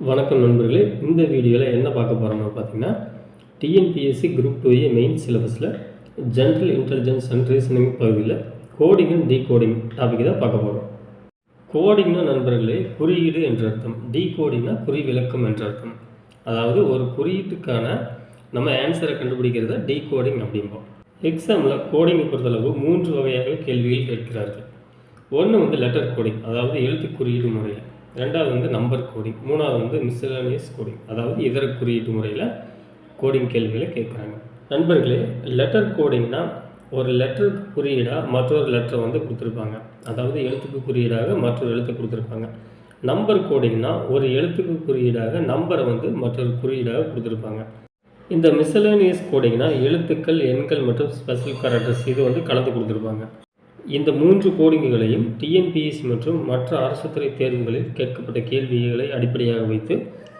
வணக்கம் நண்பர்களே. இந்த வீடியோவில் என்ன பார்க்க போகிறோம்னு பார்த்தீங்கன்னா TNPSC group two A main சிலபஸில் ஜென்ரல் இன்டெலிஜென்ஸ் அண்ட் ரீசனிங் பகுதியில் கோடிங் அண்ட் டீகோடிங் டாபிக் தான் பார்க்க போகிறோம் கோடிங்னா நண்பர்களே குறியீடு என்ற அர்த்தம். டீகோடிங்னா குறி விளக்கம் என்ற அர்த்தம். அதாவது ஒரு குறியீட்டுக்கான நம்ம ஆன்சரை கண்டுபிடிக்கிறத டீகோடிங் அப்படிம்போம். எக்ஸாமில் கோடிங்கை பொறுத்தளவு மூன்று வகையாக கேள்விகள் கேட்கிறார்கள். ஒன்று வந்து லெட்டர் கோடிங் அதாவது எழுத்து குறியீடு முறையில். ரெண்டாவது வந்து நம்பர் கோடிங் மூணாவது வந்து மிஸ்லானியஸ் கோடிங் அதாவது இதர குறியீட்டு முறையில் கோடிங் கேள்விகளை கேட்குறாங்க. நண்பர்களே லெட்டர் கோடிங்னா ஒரு லெட்டருக்கு குறியீடாக மற்றொரு லெட்டரை வந்து கொடுத்துருப்பாங்க. அதாவது எழுத்துக்கு குறியீடாக மற்றொரு எழுத்தை கொடுத்துருப்பாங்க. நம்பர் கோடிங்னா ஒரு எழுத்துக்கு குறியீடாக நம்பரை வந்து மற்றொரு குறியீடாக கொடுத்துருப்பாங்க. இந்த மிஸ்சலேனியஸ் கோடிங்னா எழுத்துக்கள் எண்கள் மற்றும் ஸ்பெஷல் கேரக்டர்ஸ் இது வந்து கலந்து கொடுத்துருப்பாங்க. இந்த மூன்று கோடிங்குகளையும் டிஎன்பிஎஸ்சி மற்றும் மற்ற அரசு துறை தேர்வுகளில் கேட்கப்பட்ட கேள்விகளை அடிப்படையாக வைத்து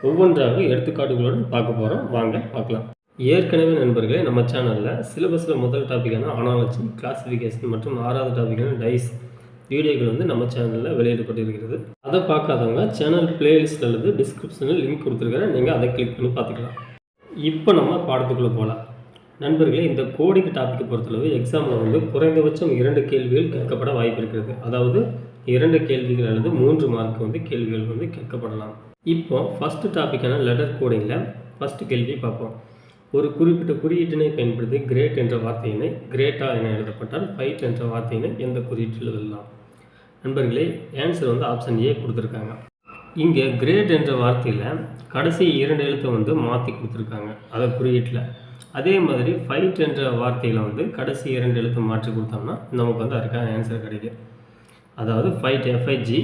ஒவ்வொன்றாக எடுத்துக்காட்டுகளுடன் பார்க்க போகிறோம் வாங்க பார்க்கலாம். ஏற்கனவே நண்பர்களே நம்ம சேனலில் சிலபஸில் முதல் டாப்பிக்கான அனாலஜி கிளாசிஃபிகேஷன் மற்றும் ஆறாவது டாப்பிக்கான டைஸ் வீடியோக்கள் வந்து நம்ம சேனலில் வெளியிடப்பட்டிருக்கிறது. அதை பார்க்காதவங்க சேனல் பிளேலிஸ்ட் அல்லது டிஸ்கிரிப்ஷனில் லிங்க் கொடுத்துருக்கிறேன். நீங்கள் அதை கிளிக் பண்ணி பார்த்துக்கலாம். இப்போ நம்ம பாடத்துக்குள்ளே போகலாம். நண்பர்களே இந்த கோடிங் டாப்பிக்கை பொறுத்தளவு எக்ஸாமில் வந்து குறைந்தபட்சம் இரண்டு கேள்விகள் கேட்கப்பட வாய்ப்பு இருக்கிறது. அதாவது இரண்டு கேள்விகள் அல்லது மூன்று மார்க் வந்து கேள்விகள் வந்து கேட்கப்படலாம். இப்போ ஃபஸ்ட்டு டாப்பிக்கான லெட்டர் கோடிங்கில் ஃபஸ்ட்டு கேள்வி பார்ப்போம். ஒரு குறிப்பிட்ட குறியீட்டினை பயன்படுத்தி கிரேட் என்ற வார்த்தையினை கிரேட்டா என எழுதப்பட்டால் ஃபைட் என்ற வார்த்தையினை எந்த குறியீட்டில் எழுதலாம்? நண்பர்களே ஆன்சர் வந்து ஆப்ஷன் ஏ கொடுத்துருக்காங்க. இங்கே கிரேட் என்ற வார்த்தையில் கடைசி இரண்டு எழுத்தை வந்து மாற்றி கொடுத்துருக்காங்க. அதை குறியீட்டில். அதே மாதிரி ஃபைட் என்ற வார்த்தையில் வந்து கடைசி இரண்டு எழுத்து மாற்றி கொடுத்தோம்னா நமக்கு வந்து அதுக்கான ஆன்சர் கிடைக்கும். அதாவது ஃபைட் எஃப்ஐஜி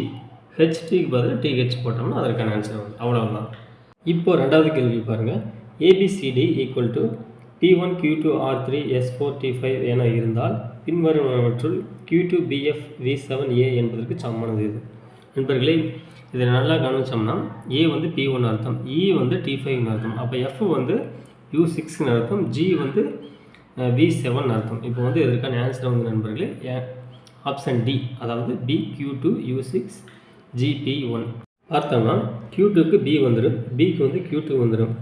ஹெச்டிக்கு பதில் டிஹெச் போட்டோம்னா அதற்கான ஆன்சர் வந்து அவ்வளோதான் இப்போ ரெண்டாவது கேள்வி பாருங்கள் ABCD equal to B one Q two R three S four T five என இருந்தால் பின்வருவனவற்றுள் Q two BF V seven A என்பதற்கு சமமானது இது. நண்பர்களே இதை நல்லா கவனிச்சோம்னா ஏ வந்து பி ஒன் அர்த்தம் இ வந்து டி ஃபைவ்னு அர்த்தம். அப்போ எஃப் வந்து யூ சிக்ஸ்னு அர்த்தம் ஜி வந்து வி செவன் அர்த்தம். இப்போ வந்து இதற்கான ஆன்சர் வந்து நண்பர்களே ஆப்ஷன் டி அதாவது B Q two U six GB one பார்த்தோம்னா கியூ டூக்கு பி வந்துடும் பிக்கு வந்து கியூ டூ வந்துடும்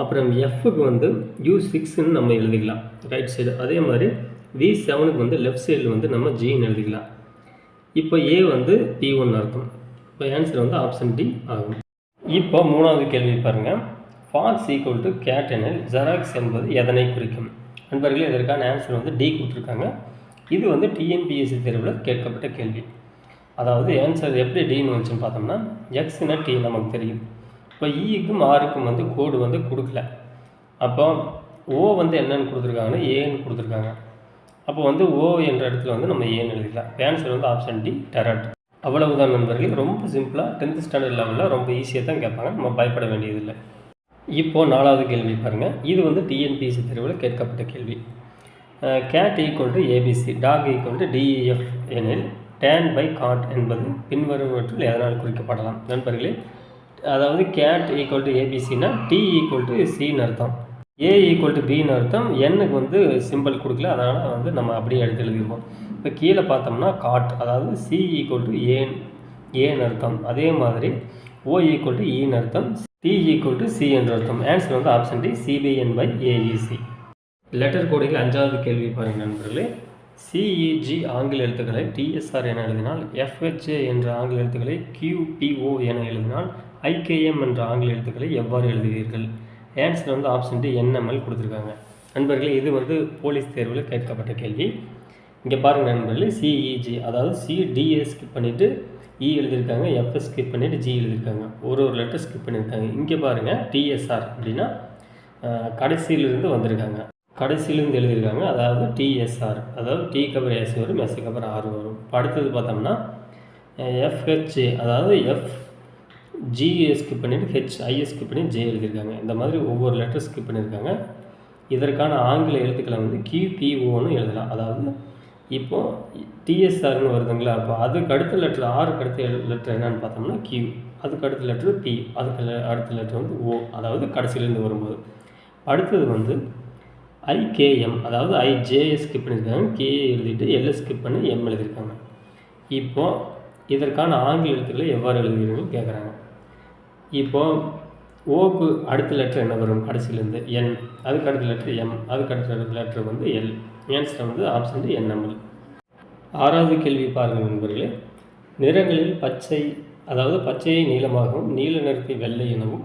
அப்புறம் எஃப்க்கு வந்து யூ சிக்ஸ்ன்னு நம்ம எழுதிக்கலாம். ரைட் சைடு அதே மாதிரி வி செவனுக்கு வந்து லெஃப்ட் சைடில் வந்து நம்ம ஜின்னு எழுதிக்கலாம். இப்போ ஏ வந்து பி ஒன் அர்த்தம். இப்போ ஆன்சர் வந்து ஆப்ஷன் டி ஆகும். இப்போ மூணாவது கேள்வி பாருங்கள் ஃபாக்ஸ் ஈக்குவல் டு கேட் எனில் ஜெராக்ஸ் என்பது எதனை குறிக்கும்? நண்பர்களே இதற்கான ஆன்சர் வந்து டி கொடுத்துருக்காங்க. இது வந்து டிஎன்பிஎஸ்சி தேர்வில் கேட்கப்பட்ட கேள்வி. அதாவது ஆன்சர் எப்படி டின்னு வந்துச்சுன்னு பார்த்தோம்னா எக்ஸ்னா டி நமக்கு தெரியும். இப்போ இக்கும் e ஆருக்கும் வந்து கோடு வந்து கொடுக்கல. அப்போ ஓ வந்து என்னன்னு கொடுத்துருக்காங்கன்னா ஏன்னு கொடுத்துருக்காங்க. அப்போ வந்து ஓ என்ற இடத்துல வந்து நம்ம ஏன்னு எழுதிக்கலாம். ஆன்சர் வந்து ஆப்ஷன் டி டெரட் அவ்வளவுதான் நண்பர்களே. ரொம்ப சிம்பிளாக டென்த் ஸ்டாண்டர்ட் லெவலில் ரொம்ப ஈஸியாக தான் கேட்பாங்க. நம்ம பயப்பட வேண்டியதில்லை. இப்போது நாலாவது கேள்வி பாருங்கள் இது வந்து டிஎன்பிஎஸ்சி தேர்வில் கேட்கப்பட்ட கேள்வி. Cat equal to ABC dog equal to DEF எனில் டேன் பை காட் என்பது பின்வருவற்றில் எதனால் குறிக்கப்படலாம்? நண்பர்களே அதாவது கேட் ஈக்குவல் டு ஏபிசினா டி ஈக்குவல் டு சின்னு அர்த்தம். ஏ ஈக்குவல் டு பின்னு அர்த்தம். எண்ணுக்கு வந்து சிம்பிள் கொடுக்கல. அதனால் வந்து நம்ம அப்படியே எடுத்து எழுதிருவோம். இப்போ கீழே பார்த்தோம்னா காட் அதாவது சி ஈக்குவல் டு ஏன் ஏன்னு அர்த்தம். அதே மாதிரி ஓ ஈக்குவல் டு ஈன்னு அர்த்தம். டி ஈக்குவல் டு சி என்ற அர்த்தம். ஆன்சர் வந்து option D CBN by AEC letter கோடிங்கில் அஞ்சாவது கேள்வி பாருங்கள் நண்பர்களே. சிஇஜி ஆங்கில எழுத்துக்களை டிஎஸ்ஆர் என எழுதினால் எஃப்ஹெச்ஏ என்ற ஆங்கில எழுத்துக்களை கியூபிஓ என எழுதினால் ஐகேஎம் என்ற ஆங்கில எழுத்துக்களை எவ்வாறு எழுதுவீர்கள்? ஆன்சர் வந்து ஆப்ஷன் டி என்எம்எல் கொடுத்துருக்காங்க. நண்பர்களே இது வந்து போலீஸ் தேர்வில் கேட்கப்பட்ட கேள்வி. இங்கே பாருங்கள் நண்பர்களே சிஇஜி அதாவது சிடிஏ ஸ்கிப் பண்ணிவிட்டு இ எழுதியிருக்காங்க எஃப்எஸ் ஸ்கிப் பண்ணிவிட்டு ஜி எழுதியிருக்காங்க. ஒரு ஒரு லெட்டர் ஸ்கிப் பண்ணியிருக்காங்க. இங்கே பாருங்கள் டிஎஸ்ஆர் அப்படின்னா கடைசியிலிருந்து வந்திருக்காங்க. கடைசியிலிருந்து எழுதியிருக்காங்க அதாவது டிஎஸ்ஆர் அதாவது டி கவர் எஸ் வரும் எஸ் கவர் ஆர் வரும். அடுத்தது பார்த்தோம்னா எஃப்ஹெச்ஏ அதாவது எஃப் ஜிஏ ஸ்கிப் பண்ணிவிட்டு ஹெச் ஐஎஸ் ஸ்கிப் பண்ணி ஜே எழுதியிருக்காங்க. இந்த மாதிரி ஒவ்வொரு லெட்டர் ஸ்கிப் பண்ணியிருக்காங்க. இதற்கான ஆங்கில எழுத்துக்களை வந்து கியூபிஓன்னு எழுதலாம். அதாவது இப்போது டிஎஸ்ஆர்னு வருதுங்களா அப்போ அதுக்கு அடுத்த லெட்டர் ஆறுக்கு அடுத்த லெட்டர் என்னன்னு பார்த்தோம்னா கியூ அதுக்கு அடுத்த லெட்டர் பி அதுக்கு அடுத்த லெட்டர் வந்து ஓ அதாவது கடைசியிலேருந்து வரும்போது. அடுத்தது வந்து ஐகேஎம் அதாவது ஐஜேஏ ஸ்கிப் பண்ணியிருக்காங்க. கேஏ எழுதிட்டு எல்எஸ் ஸ்கிப் பண்ணி எம் எழுதியிருக்காங்க. இப்போது இதற்கான ஆங்கில எழுத்துக்களை எவ்வாறு எழுதுகிறீங்கன்னு கேட்குறாங்க. இப்போ ஓக்கு அடுத்த லெட்டர் என்ன வரும்? கடைசியிலேருந்து என் அதுக்கு அடுத்த லெட்டர் எம் அதுக்கு அடுத்த லெட்டர் வந்து எல் ஆன்சர் வந்து ஆப்ஷன் டி என்எம்எல் ஆறாவது கேள்வி பாருங்கள் நண்பர்களே. நிறங்களில் பச்சை அதாவது பச்சையை நீளமாகவும் நீல நிறத்தை வெள்ளை எனவும்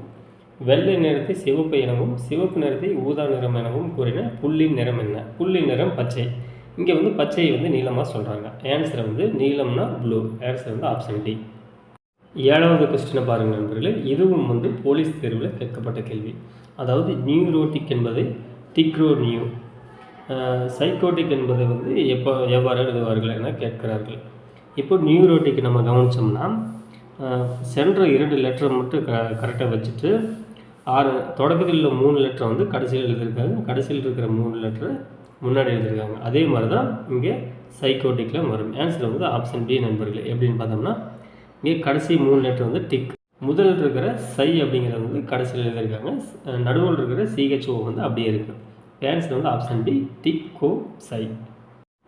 வெள்ளை நிறத்தை சிவப்பு எனவும் சிவப்பு நிறத்தை ஊதா நிறம் எனவும் கூறின புள்ளின் நிறம் என்ன? புள்ளின் நிறம் பச்சை. இங்கே வந்து பச்சையை வந்து நீளமாக சொல்கிறாங்க ஆன்சர் வந்து நீளம்னா ப்ளூ ஆன்சர் வந்து ஆப்ஷன் டி ஏழாவது கொஸ்டினை பாருங்கள் நண்பர்களே. இதுவும் வந்து போலீஸ் தேர்வில் கேட்கப்பட்ட கேள்வி. அதாவது நியூரோட்டிக் என்பதை டிக்ரோ நியூ சைக்கோட்டிக் என்பதை வந்து எப்போ எவ்வாறு எழுதுவார்கள் என கேட்கிறார்கள். இப்போ நியூரோட்டிக் நம்ம கவனித்தோம்னா சென்ற இரண்டு லெட்டரை மட்டும் க கரெக்டாக வச்சுட்டு ஆறு தொடக்கத்தில் உள்ள மூணு லெட்டரை வந்து கடைசியில் எழுதியிருக்காங்க. கடைசியில் இருக்கிற மூணு லெட்டரை முன்னாடி எழுதியிருக்காங்க. அதே மாதிரி தான் இங்கே சைக்கோட்டிக்கில் வரும். ஆன்சர் வந்து ஆப்ஷன் டி நண்பர்களே எப்படின்னு பார்த்தோம்னா இங்கே கடைசி மூணு லெட்டர் வந்து டிக் முதல் இருக்கிற சை அப்படிங்கிறது வந்து கடைசியில் எழுதியிருக்காங்க. நடுவில் இருக்கிற சிஹெச்ஓ வந்து அப்படியே இருக்குது ஆன்சர் வந்து ஆப்ஷன் டி டிக் கோ சை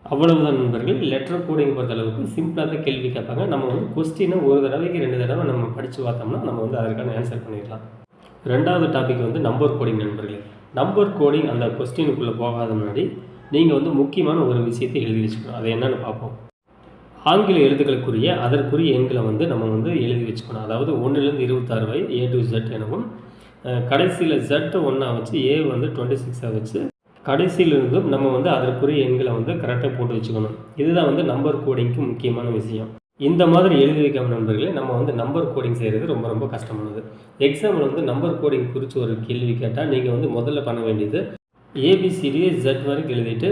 அவ்வளவுதான் நண்பர்கள் லெட்டர் கோடிங் பொறுத்த அளவுக்கு சிம்பிளாக தான் கேள்வி கேட்பாங்க. நம்ம வந்து கொஸ்டினை ஒரு தடவைக்கு ரெண்டு தடவை நம்ம படித்து பார்த்தோம்னா நம்ம வந்து அதற்கான ஆன்சர் பண்ணிடலாம். ரெண்டாவது டாபிக் வந்து நம்பர் கோடிங் நண்பர்களே. நம்பர் கோடிங் அந்த கொஸ்டினுக்குள்ளே போகாத முன்னாடி நீங்கள் வந்து முக்கியமான ஒரு விஷயத்தை எழுதி வச்சுக்கணும். அது என்னென்னு பார்ப்போம். ஆங்கில எழுத்துக்களுக்குரிய அதற்குரிய எண்களை வந்து நம்ம வந்து எழுதி வச்சுக்கணும். அதாவது ஒன்றுலேருந்து இருபத்தாறு வரை ஏ டு ஜெட் எனவும் கடைசியில் ஜெட்டை ஒன்றா வச்சு ஏ வந்து டுவெண்ட்டி சிக்ஸாக வச்சு கடைசியிலிருந்தும் நம்ம வந்து அதற்குரிய எண்களை வந்து கரெக்டாக போட்டு வச்சுக்கணும். இதுதான் வந்து நம்பர் கோடிங்க்கு முக்கியமான விஷயம். இந்த மாதிரி எழுதி வைக்காம நண்பர்களே நம்ம வந்து நம்பர் கோடிங் செய்கிறது ரொம்ப ரொம்ப கஷ்டமானது. எக்ஸாமில் வந்து நம்பர் கோடிங் குறித்து ஒரு கேள்வி கேட்டால் நீங்கள் வந்து முதல்ல பண்ண வேண்டியது ஏபிசிடியை ஜெட் வரைக்கும் எழுதிட்டு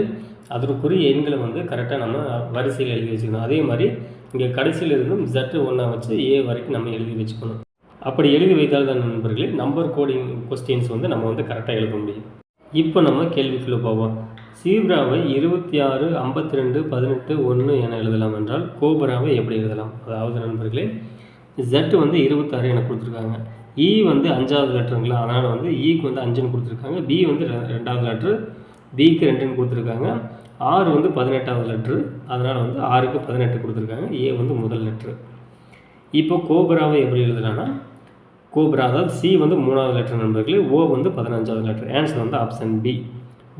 அதற்குரிய எண்களை வந்து கரெக்டாக நம்ம வரிசையில் எழுதி வச்சுக்கணும். அதே மாதிரி இங்கே கடைசியில் இருந்தும் ஜெட்டு ஒன்றா வச்சு ஏ வரைக்கும் நம்ம எழுதி வச்சுக்கணும். அப்படி எழுதி வைத்தால் தான் நண்பர்களே நம்பர் கோடிங் கொஸ்டின்ஸ் வந்து நம்ம வந்து கரெக்டாக எழுத முடியும். இப்போ நம்ம கேள்விக்குள்ளே போவோம். சீப்ராவை இருபத்தி ஆறு ஐம்பத்தி ரெண்டு பதினெட்டு ஒன்று என எழுதலாம் என்றால் கோபராவை எப்படி எழுதலாம்? அதாவது நண்பர்களே ஜெட் வந்து இருபத்தாறு என கொடுத்துருக்காங்க. இ e வந்து அஞ்சாவது லெட்டருங்களா? அதனால் வந்து e இக்கு வந்து அஞ்சுன்னு கொடுத்துருக்காங்க. பி வந்து ரெ- ரெண்டாவது லெட்ரு பிக்கு ரெண்டுன்னு கொடுத்துருக்காங்க. ஆறு வந்து பதினெட்டாவது லெட்ரு அதனால் வந்து ஆறுக்கு பதினெட்டு கொடுத்துருக்காங்க. ஏ வந்து முதல் லெட்ரு இப்போ கோபராவை எப்படி எழுதலான்னா கோப்ரா அதாவது சி வந்து மூணாவது லெட்டர் நண்பர்களே ஓ வந்து பதினஞ்சாவது லெட்டர் ஆன்சர் வந்து ஆப்ஷன் பி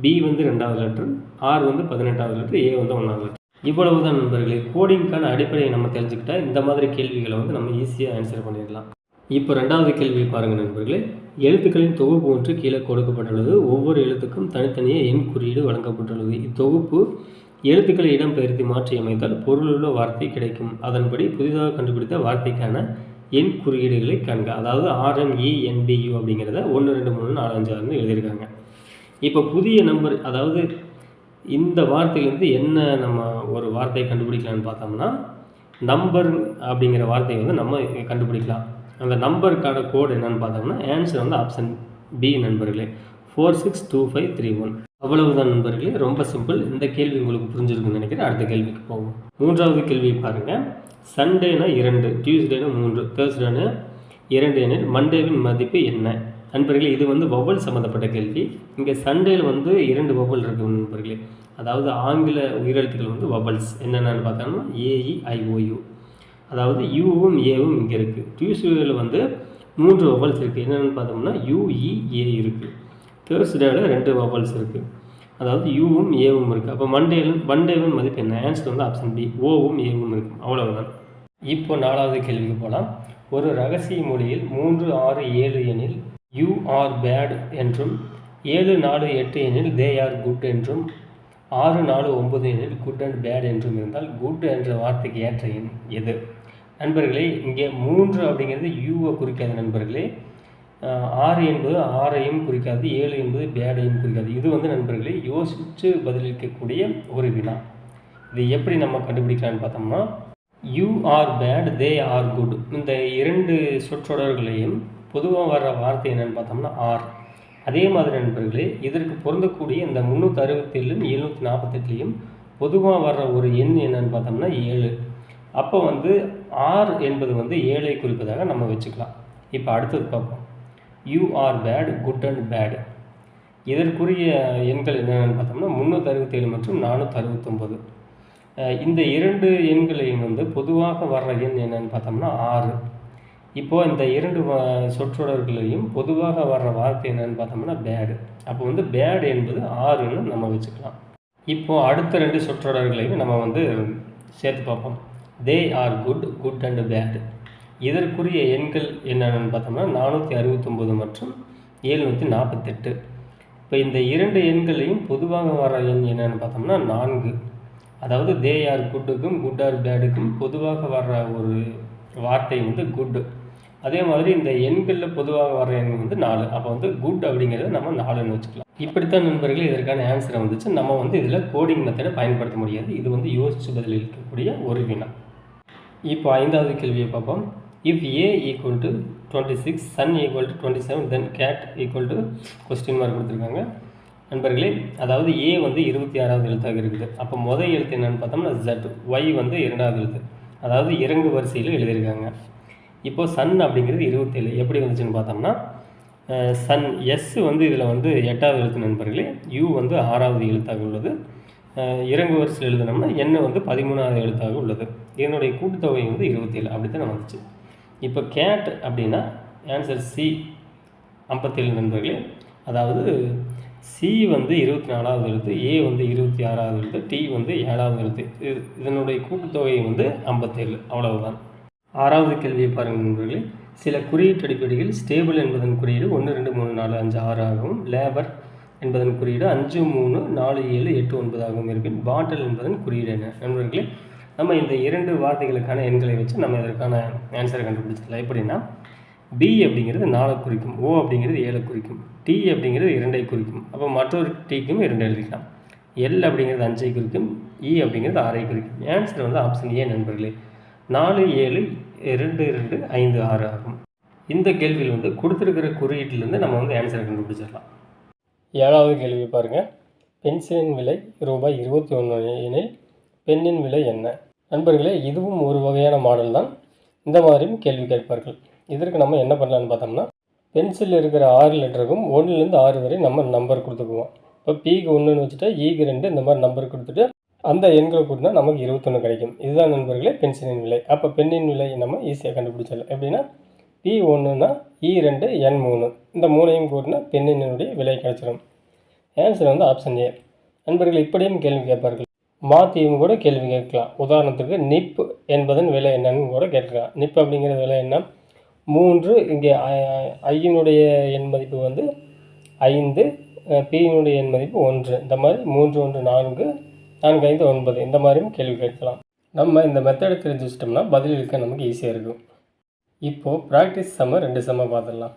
பி வந்து ரெண்டாவது லெட்டர் ஆர் வந்து பதினெட்டாவது லெட்டர் ஏ வந்து ஒன்றாவது லெட்டர் இவ்வளவு தான் நண்பர்களே. கோடிங்க்கான அடிப்படையை நம்ம தெரிஞ்சுக்கிட்டால் இந்த மாதிரி கேள்விகளை வந்து நம்ம ஈஸியாக ஆன்சர் பண்ணிடலாம். இப்போ ரெண்டாவது கேள்வி பாருங்கள் நண்பர்களே. எழுத்துக்களின் தொகுப்பு ஒன்று கீழே கொடுக்கப்பட்டுள்ளது. ஒவ்வொரு எழுத்துக்கும் தனித்தனியே எண் குறியீடு வழங்கப்பட்டுள்ளது. இத்தொகுப்பு எழுத்துக்களை இடம்பெயர்த்தி மாற்றி அமைத்தால் பொருளுள்ள வார்த்தை கிடைக்கும். அதன்படி புதிதாக கண்டுபிடித்த வார்த்தைக்கான எண் குறியீடுகளை காண்க. அதாவது ஆர்எம்இஎன்டியு அப்படிங்கிறத ஒன்று ரெண்டு மூணு நாலு அஞ்சு ஆறுன்னு எழுதியிருக்காங்க. இப்போ புதிய நம்பர் அதாவது இந்த வார்த்தையிலேருந்து என்ன நம்ம ஒரு வார்த்தையை கண்டுபிடிக்கலாம்னு பார்த்தோம்னா நம்பர் அப்படிங்கிற வார்த்தையை வந்து நம்ம கண்டுபிடிக்கலாம். அந்த நம்பருக்கான கோடு என்னன்னு பார்த்தோம்னா ஆன்சர் வந்து ஆப்ஷன் பி நண்பர்களே. Four six two five three one அவ்வளவுதான் நண்பர்களே. ரொம்ப சிம்பிள் இந்த கேள்வி உங்களுக்கு புரிஞ்சிருக்குன்னு நினைக்கிறேன். அடுத்த கேள்விக்கு போவோம். மூன்றாவது கேள்வியை பாருங்கள் சண்டேனா இரண்டு டியூஸ்டேனா மூன்று தேர்ஸ்டேனா இரண்டு எனில் மண்டேவின் மதிப்பு என்ன? நண்பர்களே இது வந்து வவல் சம்மந்தப்பட்ட கேள்வி. இங்கே சண்டேயில் வந்து இரண்டு வவல் இருக்கு நண்பர்களே. அதாவது ஆங்கில உயிரெழுத்துக்கள் வந்து e, வவல்ஸ் என்னென்னு பார்த்தோம்னா ஏஇஐஓயு அதாவது e, யூவும் ஏவும் இங்கே இருக்குது டியூஸ்டேல வந்து மூன்று வவல்ஸ் இருக்குது என்னென்னு பார்த்தோம்னா யூஇஏ இருக்குது தேர்ஸ்டேவில் ரெண்டு வவல்ஸ் இருக்குது அதாவது யூவும் ஏவும் இருக்குது அப்போ மண்டேலும் மண்டேவின் மதிப்பு என்ன? ஆன்சர் வந்து ஆப்ஷன் பி ஓவும் ஏவும் இருக்கும் அவ்வளவுதான். இப்போ நாலாவது கேள்விக்கு போகலாம் ஒரு ரகசிய மொழியில் மூன்று ஆறு ஏழு எனில் யூ ஆர் பேட் என்றும் ஏழு நாலு எட்டு எனில் தே ஆர் குட் என்றும் ஆறு நாலு ஒம்பது எனில் குட் அண்ட் பேட் என்றும் இருந்தால் குட் என்ற வார்த்தைக்கு ஏற்ற எண் எது? நண்பர்களே இங்கே மூன்று அப்படிங்கிறது யூவை குறிக்காத நண்பர்களே ஆறு என்பது ஆறையும் குறிக்காது ஏழு என்பது பேடையும் குறிக்காது. இது வந்து நண்பர்களே யோசித்து பதிலளிக்கக்கூடிய ஒரு வினா. இது எப்படி நம்ம கண்டுபிடிக்கலாம்னு பார்த்தோம்னா you are bad they are good இந்த இரண்டு சொற்றொடர்களையும் பொதுவாக வர்ற வார்த்தை என்னன்னு பார்த்தோம்னா ஆர் அதே மாதிரி நண்பர்களே இதற்கு பொருந்தக்கூடிய இந்த முந்நூற்றி அறுபத்தேழும் எழுநூற்றி நாற்பத்தெட்டுலேயும் பொதுவாக வர்ற ஒரு எண் என்னன்னு பார்த்தோம்னா ஏழு. அப்போ வந்து ஆர் என்பது வந்து ஏழை குறிப்பதாக நம்ம வச்சுக்கலாம். இப்போ அடுத்தது பார்ப்போம். You are bad good and bad இதற்குரிய எண்கள் என்னென்னு பார்த்தோம்னா முந்நூற்றி அறுபத்தேழு மற்றும் நானூற்றி அறுபத்தொம்பது இந்த இரண்டு எண்களையும் வந்து பொதுவாக வர்ற எண் என்னென்னு பார்த்தோம்னா ஆறு. இப்போது இந்த இரண்டு சொற்றொடர்களையும் பொதுவாக வர்ற வார்த்தை என்னென்னு பார்த்தோம்னா பேடு அப்போ வந்து பேடு என்பது ஆறுன்னு நம்ம வச்சுக்கலாம். இப்போது அடுத்த ரெண்டு சொற்றொடர்களையும் நம்ம வந்து சேர்த்து பார்ப்போம். They are good good and bad இதற்குரிய எண்கள் என்னென்னு பார்த்தோம்னா நானூற்றி அறுபத்தொம்போது மற்றும் ஏழ்நூற்றி நாற்பத்தெட்டு. இப்போ இந்த இரண்டு எண்களையும் பொதுவாக வர எண் என்னென்னு பார்த்தோம்னா நான்கு. அதாவது தே ஆர் குட்டுக்கும் குட் ஆர் பேடுக்கும் பொதுவாக வர்ற ஒரு வார்த்தை வந்து குட் அதே மாதிரி இந்த எண்களில் பொதுவாக வர்ற எண் வந்து நாலு. அப்போ வந்து குட் அப்படிங்கிறத நம்ம நாலுன்னு வச்சுக்கலாம். இப்படித்தான் நண்பர்களே இதற்கான ஆன்சரை வந்துச்சு. நம்ம வந்து இதில் கோடிங் மெத்தடை பயன்படுத்த முடியாது. இது வந்து யோசிச்சு பதிலளிக்கக்கூடிய ஒரு வினா. இப்போ ஐந்தாவது கேள்வியை பார்ப்போம். If A equal to twenty six sun equal to twenty seven then cat equal to question mark கொடுத்துருக்காங்க. நண்பர்களே அதாவது ஏ வந்து இருபத்தி ஆறாவது எழுத்தாக இருக்குது. அப்போ முதல் எழுத்து என்னன்னு பார்த்தோம்னா ஜட் ஒய் வந்து இரண்டாவது எழுத்து. அதாவது இறங்கு வரிசையில் எழுதியிருக்காங்க. இப்போ சன் அப்படிங்கிறது இருபத்தேழு. எப்படி வந்துச்சுன்னு பார்த்தோம்னா சன் எஸ் வந்து இதில் வந்து எட்டாவது எழுத்து நண்பர்களே யூ வந்து ஆறாவது எழுத்தாக உள்ளது. இறங்கு வரிசையில் எழுதினோம்னா எண்ணெய் வந்து பதிமூணாவது எழுத்தாக உள்ளது. இதனுடைய கூட்டுத்தொகை வந்து இருபத்தேழு. அப்படி தான் வந்துச்சு. இப்போ கேட் அப்படின்னா ஆன்சர் சி ஐம்பத்தேழு நண்பர்களே. அதாவது சி வந்து இருபத்தி நாலாவது எழுத்து ஏ வந்து இருபத்தி ஆறாவது எழுத்து டி வந்து ஏழாவது எழுத்து. இது இதனுடைய கூட்டுத்தொகை வந்து ஐம்பத்தேழு. அவ்வளவுதான். ஆறாவது கேள்வியை பாருங்கள் நண்பர்களே. சில குறியீட்டு அடிப்படையில் ஸ்டேபிள் என்பதன் குறியீடு ஒன்று ரெண்டு மூணு நாலு அஞ்சு ஆறு ஆகவும் லேபர் என்பதன் குறியீடு அஞ்சு மூணு நாலு ஏழு எட்டு ஒன்பதாகவும் இருப்பின் பாட்டில் என்பதன் குறியீடு என்ன? நண்பர்களே நம்ம இந்த இரண்டு வார்த்தைகளுக்கான எண்களை வச்சு நம்ம இதற்கான ஆன்சரை கண்டுபிடிச்சிடலாம் எப்படின்னா பி அப்படிங்கிறது நாலை குறிக்கும் ஓ அப்படிங்கிறது ஏழை குறிக்கும் டி அப்படிங்கிறது இரண்டை குறிக்கும். அப்போ மற்றொரு டீக்கும் இரண்டு எழுதிக்கலாம். எல் அப்படிங்கிறது அஞ்சை குறிக்கும் இ அப்படிங்கிறது ஆறை குறிக்கும். ஆன்சர் வந்து ஆப்ஷன் ஏ நண்பர்களே. நாலு ஏழு ரெண்டு ரெண்டு ஐந்து ஆறு ஆகும். இந்த கேள்வியில் வந்து கொடுத்துருக்கிற குறியீட்டிலேருந்து நம்ம வந்து ஆன்சரை கண்டுபிடிச்சிடலாம். ஏழாவது கேள்வி பாருங்கள் பென்சிலின் விலை ரூபாய் இருபத்தி ஒன்று எனில் பெண்ணின் விலை என்ன? நண்பர்களே இதுவும் ஒரு வகையான மாடல் தான். இந்த மாதிரியும் கேள்வி கேட்பார்கள். இதற்கு நம்ம என்ன பண்ணலான்னு பார்த்தோம்னா பென்சில் இருக்கிற ஆறு லெட்டருக்கும் ஒன்றுலேருந்து ஆறு வரை நம்ம நம்பர் கொடுத்துக்குவோம். இப்போ பிக்கு ஒன்றுன்னு வச்சுட்டா e ஈக்கு ரெண்டு இந்த மாதிரி நம்பர் கொடுத்துட்டு அந்த எண்களை கூட்டினா நமக்கு இருபத்தொன்று கிடைக்கும். இதுதான் நண்பர்களே பென்சிலின் விலை. அப்போ பெண்ணின் விலை நம்ம ஈஸியாக கண்டுபிடிச்சிடலாம். எப்படின்னா பி ஒன்றுனா இ e ரெண்டு என் மூணு. இந்த மூணையும் கூட்டினா பெண்ணினுடைய விலை கிடைச்சிடும் ஆன்சர் வந்து ஆப்ஷன் ஏ நண்பர்கள் இப்படியும் கேள்வி கேட்பார்கள். மாற்றியும் கூட கேள்வி கேட்கலாம். உதாரணத்துக்கு நிப் என்பதன் விலை என்னன்னு கூட கேட்கலாம். நிப் அப்படிங்கிற விலை என்ன? மூன்று இங்கே ஐயினுடைய எண் மதிப்பு வந்து ஐந்து பியினுடைய எண் மதிப்பு ஒன்று. இந்த மாதிரி மூன்று ஒன்று நான்கு நான்கு ஐந்து ஒன்பது. இந்த மாதிரியும் கேள்வி கேட்கலாம். நம்ம இந்த மெத்தடை தெரிஞ்சு வச்சிட்டோம்னா பதிலளிக்க நமக்கு ஈஸியாக இருக்கும். இப்போது ப்ராக்டிஸ் செம்ம ரெண்டு செம்ம பார்த்துடலாம்.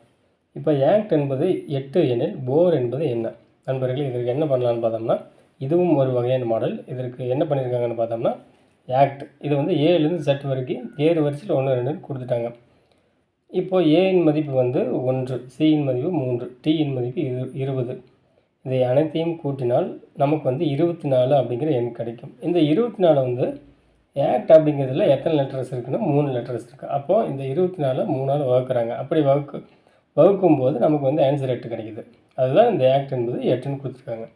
இப்போ ஆக்ட் என்பது எட்டு எனில் போர் என்பது என்ன? நண்பர்கள் இதற்கு என்ன பண்ணலான்னு பார்த்தோம்னா இதுவும் ஒரு வகையான மாடல் இதற்கு என்ன பண்ணியிருக்காங்கன்னு பார்த்தோம்னா ஆக்ட் இது வந்து ஏலேருந்து செட் வரைக்கும் ஏழு வரிசையில் ஒன்று ரெண்டு கொடுத்துட்டாங்க. இப்போது ஏயின் மதிப்பு வந்து ஒன்று சியின் மதிப்பு மூன்று டியின் மதிப்பு இரு இருபது. இதை அனைத்தையும் கூட்டினால் நமக்கு வந்து இருபத்தி நாலு அப்படிங்கிற எண் கிடைக்கும். இந்த இருபத்தி நாலு வந்து ஆக்ட் அப்படிங்கிறதுல எத்தனை லெட்டர்ஸ் இருக்குன்னா மூணு லெட்டர்ஸ் இருக்குது அப்போது இந்த இருபத்தி நாலு மூணால் வகுக்கிறாங்க. அப்படி வகுக்கு வகுக்கும் போது நமக்கு வந்து ஆன்சர் எட்டு கிடைக்குது. அதுதான் இந்த ஆக்ட் என்பது எட்டுன்னு கொடுத்துருக்காங்க.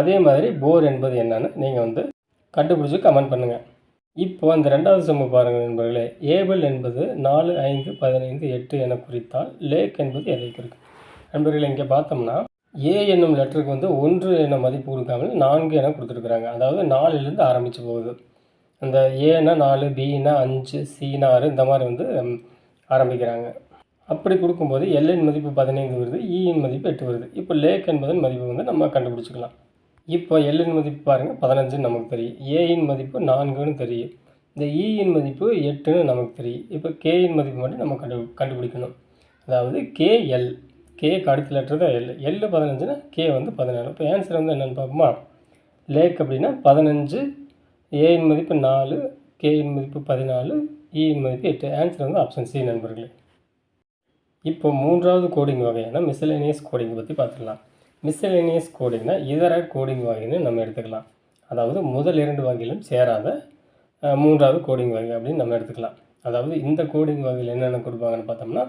அதே மாதிரி போர் என்பது என்னென்னு நீங்கள் வந்து கண்டுபிடிச்சி கமெண்ட் பண்ணுங்கள் இப்போ அந்த ரெண்டாவது சம்மு பாருங்கள் நண்பர்களே. ஏபிள் என்பது நாலு ஐந்து பதினைந்து எட்டு என குறித்தால் லேக் என்பது எதை குறிக்கும் நண்பர்களே இங்கே பார்த்தோம்னா ஏ என்னும் லெட்டருக்கு வந்து ஒன்று என மதிப்பு கொடுக்காமல் நான்கு என கொடுத்துருக்குறாங்க. அதாவது நாலுலேருந்து ஆரம்பித்து போகுது. அந்த ஏனா நாலு பின்னா அஞ்சு சீனா ஆறு இந்த மாதிரி வந்து ஆரம்பிக்கிறாங்க. அப்படி கொடுக்கும்போது எல்லின் மதிப்பு பதினைந்து வருது e ஈயின் மதிப்பு எட்டு வருது. இப்போ லேக் என்பதன் மதிப்பு வந்து நம்ம கண்டுபிடிச்சிக்கலாம். இப்போ எல்லின் மதிப்பு பாருங்கள் பதினஞ்சுன்னு நமக்கு தெரியும். ஏயின் மதிப்பு நான்குன்னு தெரியும். இந்த e இயின் மதிப்பு எட்டுன்னு நமக்கு தெரியும். இப்போ கேயின் மதிப்பு மட்டும் நம்ம கண்டு கண்டுபிடிக்கணும். அதாவது கேஎல் கேக்கு அடுத்த லெட்டர் தான் எல் எல் பதினஞ்சுன்னா கே வந்து பதினாலு. இப்போ ஆன்சர் வந்து என்னென்னு பார்ப்போமா? லேக் அப்படின்னா பதினஞ்சு ஏயின் மதிப்பு நாலு கேயின் மதிப்பு பதினாலு e இயின் மதிப்பு எட்டு. ஆன்சர் வந்து ஆப்ஷன் சி நண்பர்களே. இப்போ மூன்றாவது கோடிங் வகையான மிஸ்சலேனியஸ் கோடிங் பற்றி பார்த்துக்கலாம் மிஸ்சலேனியஸ் கோடிங்னா இதர கோடிங் வகைன்னு நம்ம எடுத்துக்கலாம். அதாவது முதல் இரண்டு வகையிலும் சேராத மூன்றாவது கோடிங் வகை அப்படின்னு நம்ம எடுத்துக்கலாம். அதாவது இந்த கோடிங் வகையில் என்னென்ன கொடுப்பாங்கன்னு பார்த்தோம்னா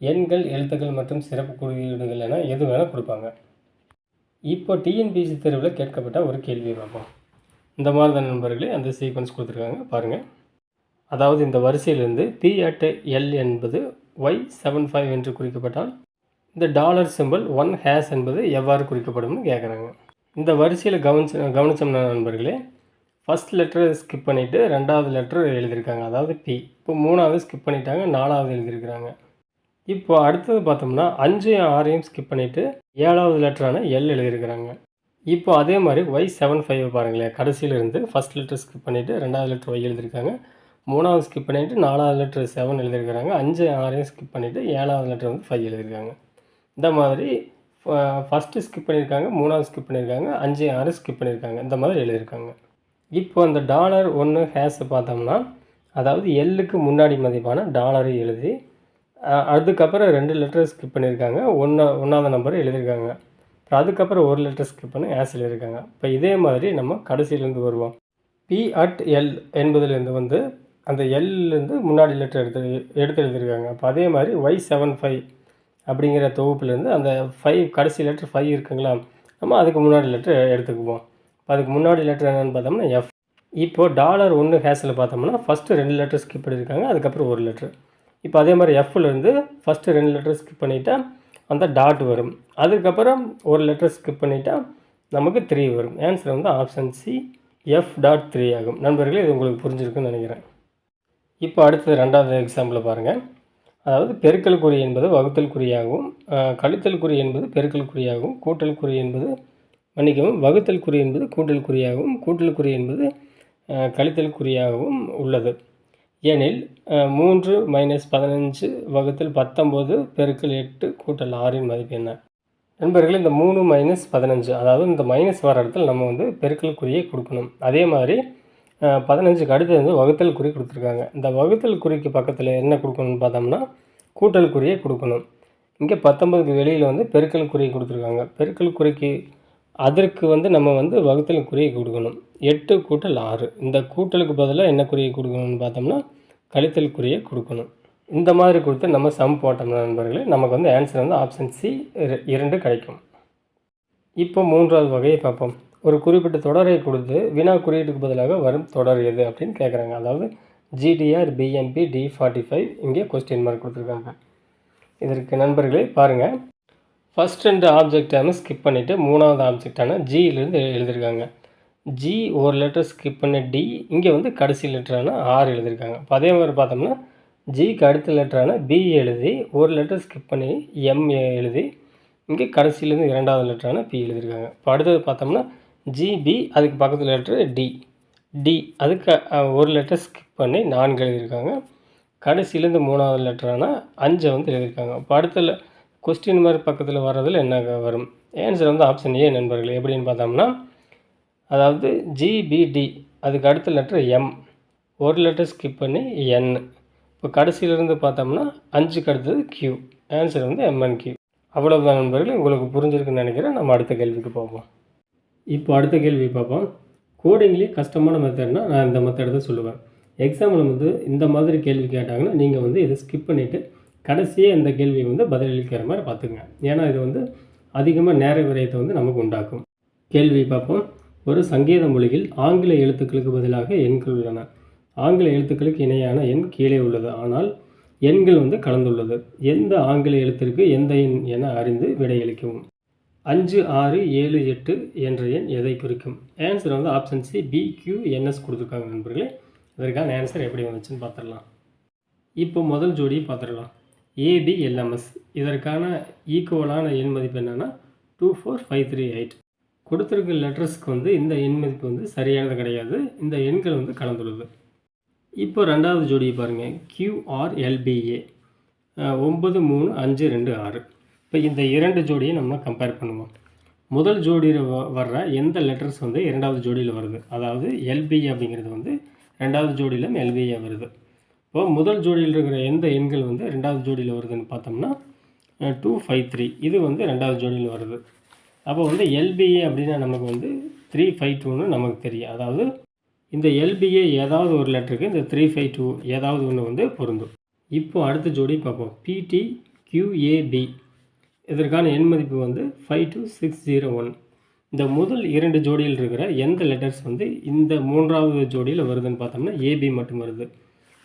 எண்கள் எழுத்துக்கள் மற்றும் சிறப்பு குறியீடுகள் என எது வேணால் கொடுப்பாங்க. இப்போ டிஎன்பிசி தேர்வில் கேட்கப்பட்ட ஒரு கேள்வியை பார்ப்போம். இந்த மாதிரி தான் நண்பர்களே அந்த சீக்வன்ஸ் கொடுத்துருக்காங்க. பாருங்கள் அதாவது இந்த வரிசையிலிருந்து பி அட் எல் என்பது ஒய் செவன் ஃபைவ் என்று குறிக்கப்பட்டால் இந்த டாலர் சிம்பிள் ஒன் ஹேஸ் என்பது எவ்வாறு குறிக்கப்படும்னு கேட்குறாங்க இந்த வரிசையில் கவனிச்ச கவனிச்சோம்னா நண்பர்களே ஃபஸ்ட் லெட்டரை ஸ்கிப் பண்ணிவிட்டு ரெண்டாவது லெட்டர் எழுதியிருக்காங்க. அதாவது பி இப்போ மூணாவது ஸ்கிப் பண்ணிட்டாங்க நாலாவது எழுதியிருக்கிறாங்க. இப்போ அடுத்தது பார்த்தோம்னா அஞ்சையும் ஆறையும் ஸ்கிப் பண்ணிவிட்டு ஏழாவது லெட்டரான எல் எழுதியிருக்கிறாங்க. இப்போ அதே மாதிரி ஒய் செவன் ஃபைவ் பாருங்களேன். கடைசியிலிருந்து ஃபஸ்ட் லெட்டர் ஸ்கிப் பண்ணிவிட்டு ரெண்டாவது லெட்டர் ஒய் எழுதியிருக்காங்க. மூணாவது ஸ்கிப் பண்ணிவிட்டு நாலாவது லெட்டர் செவன் எழுதியிருக்கிறாங்க. அஞ்சு ஆறையும் ஸ்கிப் பண்ணிவிட்டு ஏழாவது லெட்டர் வந்து ஃபைவ் எழுதியிருக்காங்க. இந்த மாதிரி ஃபஸ்ட்டு ஸ்கிப் பண்ணியிருக்காங்க மூணாவது ஸ்கிப் பண்ணியிருக்காங்க அஞ்சு ஆறு ஸ்கிப் பண்ணியிருக்காங்க இந்த மாதிரி எழுதியிருக்காங்க. இப்போ அந்த டாலர் ஒன்று ஹேஸை பார்த்தோம்னா அதாவது எல்லுக்கு முன்னாடி மதிப்பான டாலரை எழுதி அதுக்கப்புறம் ரெண்டு லெட்டர் ஸ்கிப் பண்ணியிருக்காங்க ஒன்றா ஒன்றாவது நம்பர் எழுதியிருக்காங்க. அப்புறம் அதுக்கப்புறம் ஒரு லெட்டர் ஸ்கிப் பண்ணி ஹேஸ் எழுதியிருக்காங்க. இப்போ இதே மாதிரி நம்ம கடைசியிலேருந்து வருவோம். பி அட் எல் என்பதுலேருந்து வந்து அந்த எல்லேருந்து முன்னாடி லெட்டர் எடுத்து எடுத்து எழுதியிருக்காங்க. அப்போ அதே மாதிரி ஒய் செவன் ஃபைவ் அப்படிங்கிற தொகுப்புலேருந்து அந்த ஃபைவ் கடைசி லெட்ரு ஃபைவ் இருக்குங்களா? நம்ம அதுக்கு முன்னாடி லெட்ரு எடுத்துக்குவோம். இப்போ அதுக்கு முன்னாடி லெட்டர் என்னென்னு பார்த்தோம்னா எஃப் இப்போது டாலர் ஒன்று ஹேஸில் பார்த்தோம்னா ஃபஸ்ட்டு ரெண்டு லெட்டர் ஸ்கிப் பண்ணியிருக்காங்க அதுக்கப்புறம் ஒரு லெட்ரு இப்போ அதே மாதிரி எஃப்லேருந்து ஃபஸ்ட்டு ரெண்டு லெட்டர் ஸ்கிப் பண்ணிட்டால் அந்த டாட் வரும். அதுக்கப்புறம் ஒரு லெட்டர் ஸ்கிப் பண்ணிட்டால் நமக்கு த்ரீ வரும். ஆன்சர் வந்து option C F dot three ஆகும். நண்பர்களே இது உங்களுக்கு புரிஞ்சிருக்குன்னு நினைக்கிறேன். இப்போ அடுத்தது ரெண்டாவது எக்ஸாம்பிள் பாருங்கள் அதாவது பெருக்கல் குறி என்பது வகுத்தல் குறியாகவும் கழித்தல் குறி என்பது பெருக்கல் குறியாகவும் கூட்டல் குறி என்பது மன்னிக்கவும் வகுத்தல் குறி என்பது கூட்டல் குறியாகவும் கூட்டல் குறி என்பது கழித்தல் குறியாகவும் உள்ளது. எனில் மூன்று மைனஸ் பதினஞ்சு வகுத்தல் பத்தொம்போது பெருக்கல் எட்டு கூட்டல் ஆறின் மதிப்பு என்ன? நண்பர்கள் இந்த மூணு மைனஸ் பதினஞ்சு அதாவது இந்த மைனஸ் வர இடத்துல நம்ம வந்து பெருக்கல் குறியை கொடுக்கணும். அதே மாதிரி பதினஞ்சுக்கு அடுத்து வந்து வகுத்தல் குறி கொடுத்துருக்காங்க. இந்த வகுத்தல் குறிக்கு பக்கத்தில் என்ன கொடுக்கணும்னு பார்த்தோம்னா கூட்டல் குறியை கொடுக்கணும். இங்கே பத்தொம்பதுக்கு வெளியில் வந்து பெருக்கல் குறியை கொடுத்துருக்காங்க. பெருக்கல் குறிக்கு அதற்கு வந்து நம்ம வந்து வகுத்தல் குறியை கொடுக்கணும். எட்டு கூட்டல் ஆறு. இந்த கூட்டலுக்கு பதிலாக என்ன குறியை கொடுக்கணும்னு பார்த்தோம்னா கழித்தல் குறியை கொடுக்கணும். இந்த மாதிரி கொடுத்து நம்ம சம் போட்டோம்னா நண்பர்களே நமக்கு வந்து ஆன்சர் வந்து ஆப்ஷன் சி இரண்டு கிடைக்கும். இப்போ மூன்றாவது வகையை பார்ப்போம். ஒரு குறிப்பிட்ட தொடரை கொடுத்து வினா குறியீட்டுக்கு பதிலாக வரும் தொடர் எது அப்படின்னு கேட்குறாங்க அதாவது GTR PMB D forty five இங்கே கொஸ்டின் மார்க் கொடுத்துருக்காங்க. இதற்கு நண்பர்களே பாருங்கள் ஃபஸ்ட் ரெண்டு ஆப்ஜெக்டான ஸ்கிப் பண்ணிவிட்டு மூணாவது ஆப்ஜெக்டான ஜியிலேருந்து எழுதியிருக்காங்க ஜி ஒரு லெட்டர் ஸ்கிப் பண்ண டி இங்கே வந்து கடைசி லெட்டரான ஆர் எழுதியிருக்காங்க இப்போ அதே மாதிரி பார்த்தோம்னா ஜிக்கு அடுத்த லெட்டரான பி எழுதி ஒரு லெட்டர் ஸ்கிப் பண்ணி எம் எழுதி இங்கே கடைசியிலேருந்து இரண்டாவது லெட்டரான பி எழுதியிருக்காங்க இப்போ அடுத்தது பார்த்தோம்னா ஜிபி அதுக்கு பக்கத்தில் லெட்டர் டி டி அதுக்கு ஒரு லெட்டர் ஸ்கிப் பண்ணி நான்கு எழுதியிருக்காங்க. கடைசியிலேருந்து மூணாவது லெட்டரான அஞ்சை வந்து எழுதியிருக்காங்க. இப்போ அடுத்த கொஸ்டின் மாதிரி பக்கத்தில் வர்றதில் என்ன வரும்? ஆன்சர் வந்து ஆப்ஷன் ஏ நண்பர்கள். எப்படின்னு பார்த்தோம்னா அதாவது ஜிபிடி அதுக்கு அடுத்த லெட்டர் எம் ஒரு லெட்டர் ஸ்கிப் பண்ணி என் இப்போ கடைசியிலேருந்து பார்த்தோம்னா அஞ்சுக்கு அடுத்தது கியூ ஆன்சர் வந்து எம்என் கியூ அவ்வளோதான் நண்பர்கள். உங்களுக்கு புரிஞ்சிருக்குன்னு நினைக்கிறேன். நம்ம அடுத்த கேள்விக்கு போவோம். இப்போ அடுத்த கேள்வி பார்ப்போம். கோடிங்லேயே கஷ்டமான மெத்தட்னா நான் இந்த மெத்தட் தான் சொல்லுவேன். எக்ஸாம்பிள் வந்து இந்த மாதிரி கேள்வி கேட்டாங்கன்னா நீங்கள் வந்து இதை ஸ்கிப் பண்ணிவிட்டு கடைசியே இந்த கேள்வியை வந்து பதிலளிக்கிற மாதிரி பார்த்துங்க ஏன்னா இது வந்து அதிகமாக நேர விரயத்தை வந்து நமக்கு உண்டாக்கும். கேள்வி பார்ப்போம். ஒரு சங்கீத மொழியில் ஆங்கில எழுத்துக்களுக்கு பதிலாக எண்கள் உள்ளன. ஆங்கில எழுத்துக்களுக்கு இணையான எண் கீழே உள்ளது. ஆனால் எண்கள் வந்து கலந்துள்ளது. எந்த ஆங்கில எழுத்திற்கு எந்த எண் என அறிந்து விடையளிக்கவும். அஞ்சு ஆறு ஏழு எட்டு என்ற எண் எதை குறிக்கும்? ஆன்சர் வந்து ஆப்ஷன் சி பி கொடுத்துருக்காங்க நண்பர்களே. இதற்கான ஆன்சர் எப்படி வந்துச்சுன்னு பார்த்துடலாம். இப்போ முதல் ஜோடியை பார்த்துடலாம். ஏபி எல்எம்எஸ் இதற்கான ஈக்குவலான எண் மதிப்பு என்னென்னா two four five three eight கொடுத்துருக்க லெட்டர்ஸ்க்கு வந்து இந்த எண் மதிப்பு வந்து சரியானது கிடையாது. இந்த எண்கள் வந்து கலந்துள்ளது. இப்போ ரெண்டாவது ஜோடியை பாருங்கள் கியூஆர்எல்பிஏ ஒம்பது மூணு அஞ்சு ரெண்டு ஆறு. இப்போ இந்த இரண்டு ஜோடியை நம்ம கம்பேர் பண்ணுவோம். முதல் ஜோடியில் வ- வர்ற எந்த லெட்டர்ஸ் வந்து இரண்டாவது ஜோடியில் வருது? அதாவது எல்பிஏ அப்படிங்கிறது வந்து ரெண்டாவது ஜோடியிலும் எல்பிஏ வருது. இப்போது முதல் ஜோடியில் இருக்கிற எந்த எண்கள் வந்து ரெண்டாவது ஜோடியில் வருதுன்னு பார்த்தோம்னா டூ ஃபைவ் த்ரீ இது வந்து ரெண்டாவது ஜோடியில் வருது. அப்போ வந்து எல்பிஏ அப்படின்னா நமக்கு வந்து த்ரீ ஃபைவ் டூன்னு நமக்கு தெரியும். அதாவது இந்த எல்பிஏ ஏதாவது ஒரு லெட்டருக்கு இந்த த்ரீ ஃபைவ் டூ ஏதாவது ஒன்று வந்து பொருந்தும். இப்போ அடுத்த ஜோடி பார்ப்போம். பிடி கியூஏபி இதற்கான எண் மதிப்பு வந்து five two six zero one இந்த முதல் இரண்டு ஜோடியில் இருக்கிற எந்த லெட்டர்ஸ் வந்து இந்த மூன்றாவது ஜோடியில் வருதுன்னு பார்த்தோம்னா ஏபி மட்டும் வருது.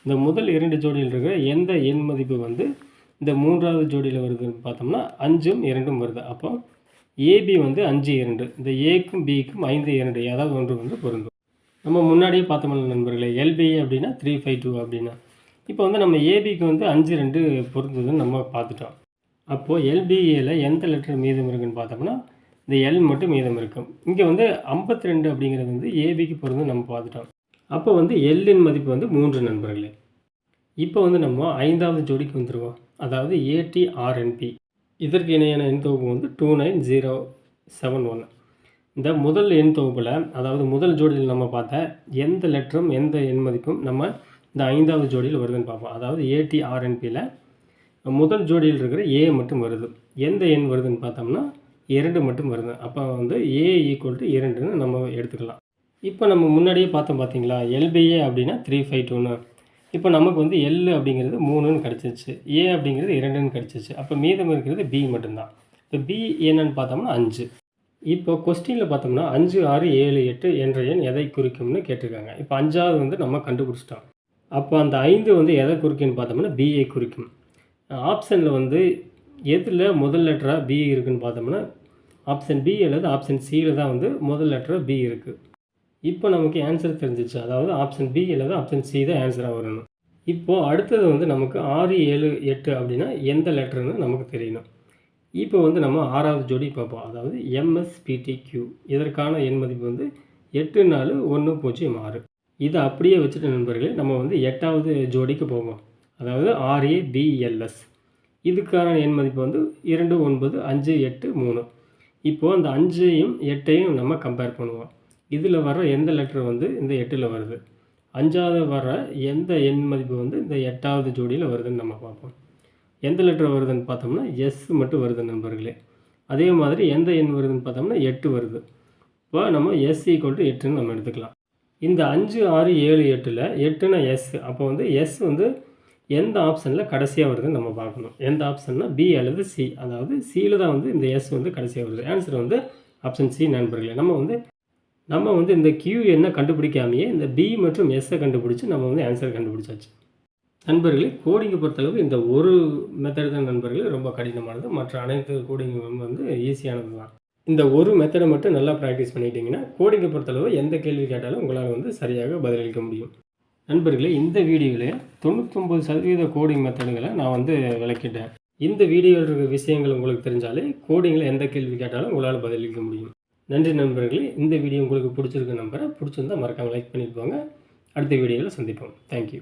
இந்த முதல் இரண்டு ஜோடியில் இருக்கிற எந்த எண் மதிப்பு வந்து இந்த மூன்றாவது ஜோடியில் வருதுன்னு பார்த்தோம்னா அஞ்சும் இரண்டும் வருது. அப்போ ஏபி வந்து அஞ்சு இரண்டு இந்த ஏக்கும் பிக்கும் ஐந்து இரண்டு ஏதாவது ஒன்று வந்து பொருந்தும். நம்ம முன்னாடியே பார்த்தோம்ல நண்பர்களே எல்பிஏ அப்படின்னா த்ரீ ஃபைவ் டூ அப்படின்னா. இப்போ வந்து நம்ம ஏபிக்கு வந்து அஞ்சு ரெண்டு பொருந்ததுன்னு நம்ம பார்த்துட்டோம். அப்போது எல்பிஏல எந்த லெட்டர் மீதம் இருக்குன்னு பார்த்தோம்னா இந்த எல் மட்டும் மீதம் இருக்கும். இங்கே வந்து 52 ரெண்டு அப்படிங்கிறது வந்து ஏபிக்கு பொருந்து நம்ம பார்த்துட்டோம். அப்போ வந்து எல்லின் மதிப்பு வந்து மூன்று நண்பர்களே. இப்போ வந்து நம்ம ஐந்தாவது ஜோடிக்கு வந்துடுவோம் அதாவது ஏடிஆர்என்பி இதற்கு இணையான எண் தொகுப்பு வந்து two nine zero seven one இந்த முதல் எண் தொகுப்பில் அதாவது முதல் ஜோடியில் நம்ம பார்த்த எந்த லெட்டரும் எந்த எண் மதிப்பும் நம்ம இந்த ஐந்தாவது ஜோடியில் வருதுன்னு பார்ப்போம். அதாவது ஏடிஆர்என்பியில் முதல் ஜோடியில் இருக்கிற ஏ மட்டும் வருது. எந்த எண் வருதுன்னு பார்த்தோம்னா இரண்டு மட்டும் வருது. அப்போ வந்து ஏ ஈக்குவல் டு இரண்டுன்னு நம்ம எடுத்துக்கலாம். இப்போ நம்ம முன்னாடியே பார்த்தோம் பார்த்தீங்களா? எல்பிஏ அப்படின்னா த்ரீ ஃபைவ் டூன்னு இப்போ நமக்கு வந்து எல் அப்படிங்கிறது மூணுன்னு கிடச்சிச்சு ஏ அப்படிங்கிறது இரண்டுன்னு கிடச்சிச்சு அப்போ மீதம் இருக்கிறது பி மட்டும்தான். இப்போ பி என்னன்னு பார்த்தோம்னா அஞ்சு. இப்போ கொஸ்டினில் பார்த்தோம்னா அஞ்சு ஆறு ஏழு எட்டு என்ற எண் எதை குறிக்கும்னு கேட்டிருக்காங்க. இப்போ அஞ்சாவது வந்து நம்ம கண்டுபிடிச்சிட்டோம். அப்போ அந்த ஐந்து வந்து எதை குறிக்கும்னு பார்த்தோம்னா பிஏ குறிக்கும். ஆப்ஷனில் வந்து எதில் முதல் லெட்டராக பி இருக்குதுன்னு பார்த்தோம்னா ஆப்ஷன் பி அல்லது ஆப்ஷன் சியில் தான் வந்து முதல் லெட்டராக பி இருக்குது இப்போ நமக்கு ஆன்சர் தெரிஞ்சிச்சு. அதாவது ஆப்ஷன் பி அல்லது ஆப்ஷன் சி தான் ஆன்சராக வரணும். இப்போது அடுத்தது வந்து நமக்கு ஆறு ஏழு எட்டு அப்படின்னா எந்த லெட்டர்னு நமக்கு தெரியணும். இப்போ வந்து நம்ம ஆறாவது ஜோடி பார்ப்போம். அதாவது எம்எஸ்பிடிக்யூ இதற்கான எண் மதிப்பு வந்து எட்டு நாலு ஒன்று பூஜ்ஜியம் ஆறு. இதை அப்படியே வச்சுட்டு நண்பர்களே நம்ம வந்து எட்டாவது ஜோடிக்கு போவோம். அதாவது ஆர்ஏபிஎல்எஸ் இதுக்கான எண் மதிப்பு வந்து இரண்டு ஒன்பது அஞ்சு எட்டு மூணு. இப்போது அந்த அஞ்சையும் எட்டையும் நம்ம கம்பேர் பண்ணுவோம். இதில் வர எந்த லெட்டர் வந்து இந்த எட்டில் வருது? அஞ்சாவது வர எந்த எண் மதிப்பு வந்து இந்த எட்டாவது ஜோடியில் வருதுன்னு நம்ம பார்ப்போம். எந்த லெட்டர் வருதுன்னு பார்த்தோம்னா எஸ் மட்டும் வருது நண்பர்களே. அதே மாதிரி எந்த எண் வருதுன்னு பார்த்தோம்னா எட்டு வருது. இப்போ நம்ம எஸ் ஈக்குவல் டு எட்டுன்னு நம்ம எடுத்துக்கலாம். இந்த அஞ்சு ஆறு ஏழு எட்டில் எட்டுனா எஸ் அப்போ வந்து எஸ் வந்து எந்த ஆப்ஷனில் கடைசியாக வருதுன்னு நம்ம பார்க்கணும். எந்த ஆப்ஷன்னா பி அல்லது சி அதாவது சியில் தான் வந்து இந்த எஸ் வந்து கடைசியாக வருது. ஆன்சர் வந்து ஆப்ஷன் சி நண்பர்களே. நம்ம வந்து நம்ம வந்து இந்த கியூ என்ன கண்டுபிடிக்காமையே இந்த பி மற்றும் எஸ்ஸை கண்டுபிடிச்சி நம்ம வந்து ஆன்சர் கண்டுபிடிச்சாச்சு. நண்பர்களே கோடிங்கை பொறுத்தளவு இந்த ஒரு மெத்தட் தான் நண்பர்களே ரொம்ப கடினமானது. மற்ற அனைத்து கோடிங்கும் வந்து ஈஸியானது தான். இந்த ஒரு மெத்தடை மட்டும் நல்லா ப்ராக்டிஸ் பண்ணிட்டீங்கன்னா கோடிங்கை பொறுத்தளவு எந்த கேள்வி கேட்டாலும் உங்களால் வந்து சரியாக பதிலளிக்க முடியும். நண்பர்களே இந்த வீடியோவில் தொண்ணூத்தொம்பது சதவீத கோடிங் மெத்தடுகளை நான் வந்து விளக்கிட்டேன். இந்த வீடியோவில் இருக்கிற விஷயங்கள் உங்களுக்கு தெரிஞ்சாலே கோடிங்கில் எந்த கேள்வி கேட்டாலும் உங்களால் பதிலளிக்க முடியும். நன்றி நண்பர்களே இந்த வீடியோ உங்களுக்கு பிடிச்சிருக்க நம்பரை பிடிச்சிருந்தா மறக்காமல் லைக் பண்ணிட்டு போங்க. அடுத்த வீடியோவில் சந்திப்போம். தேங்க்யூ